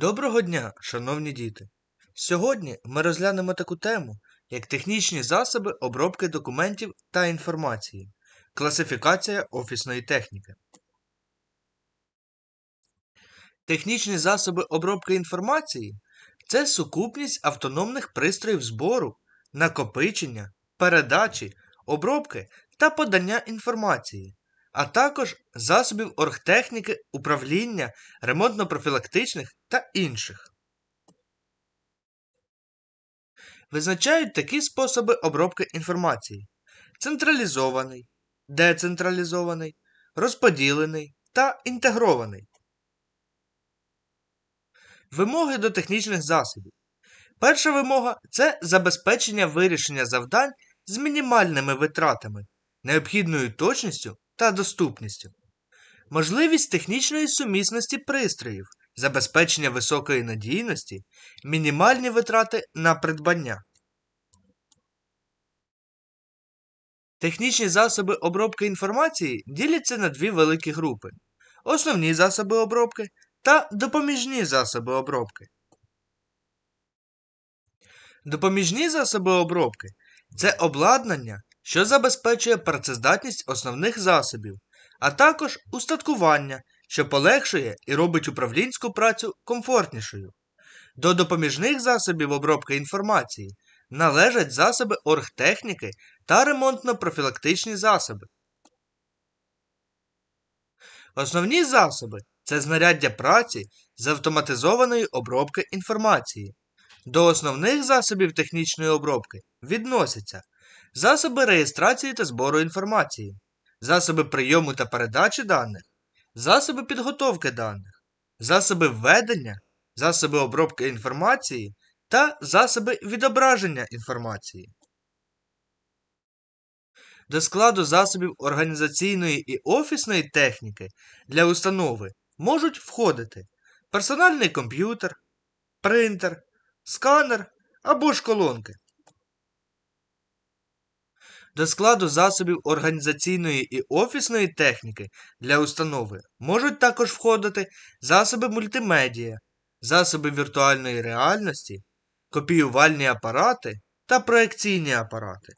Доброго дня, шановні діти! Сьогодні ми розглянемо таку тему, як технічні засоби обробки документів та інформації, класифікація офісної техніки. Технічні засоби обробки інформації це сукупність автономних пристроїв збору, накопичення, передачі, обробки та подання інформації, а також засобів оргтехніки, управління, ремонтно-профілактичних та інших. Визначають такі способи обробки інформації: централізований, децентралізований, розподілений та інтегрований. Вимоги до технічних засобів. Перша вимога це забезпечення вирішення завдань з мінімальними витратами, необхідною точністю та доступністю. Можливість технічної сумісності пристроїв, забезпечення високої надійності, мінімальні витрати на придбання. Технічні засоби обробки інформації діляться на дві великі групи: основні засоби обробки та допоміжні засоби обробки. Допоміжні засоби обробки це обладнання, що забезпечує працездатність основних засобів, а також устаткування, що полегшує і робить управлінську працю комфортнішою. До допоміжних засобів обробки інформації належать засоби оргтехніки та ремонтно-профілактичні засоби. Основні засоби це знаряддя праці з автоматизованої обробки інформації. До основних засобів технічної обробки відносяться засоби реєстрації та збору інформації, засоби прийому та передачі даних, засоби підготовки даних, засоби введення, засоби обробки інформації та засоби відображення інформації. До складу засобів організаційної і офісної техніки для установи можуть входити персональний комп'ютер, принтер, сканер або ж колонки. До складу засобів організаційної і офісної техніки для установи можуть також входити засоби мультимедіа, засоби віртуальної реальності, копіювальні апарати та проекційні апарати.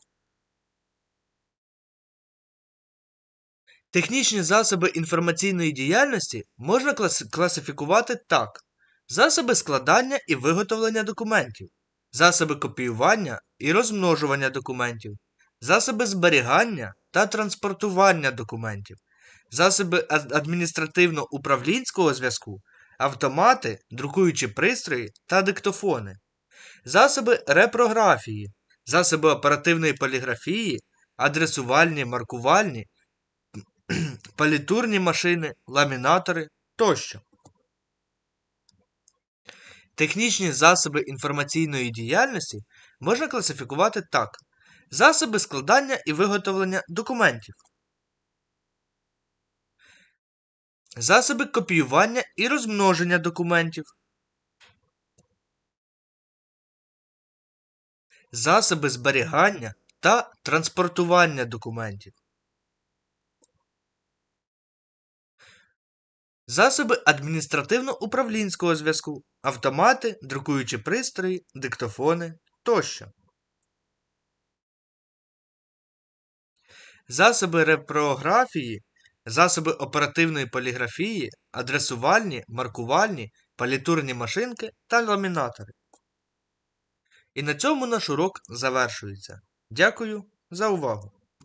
Технічні засоби інформаційної діяльності можна класифікувати так: засоби складання і виготовлення документів, засоби копіювання і розмножування документів, засоби зберігання та транспортування документів, засоби адміністративно-управлінського зв'язку, автомати, друкуючі пристрої та диктофони, засоби репрографії, засоби оперативної поліграфії, адресувальні, маркувальні, палітурні машини, ламінатори тощо. Технічні засоби інформаційної діяльності можна класифікувати так: засоби складання і виготовлення документів, засоби копіювання і розмноження документів, засоби зберігання та транспортування документів. Засоби адміністративно-управлінського зв'язку, автомати, друкуючі пристрої, диктофони тощо. Засоби репрографії, засоби оперативної поліграфії, адресувальні, маркувальні, палітурні машинки та ламінатори. І на цьому наш урок завершується. Дякую за увагу!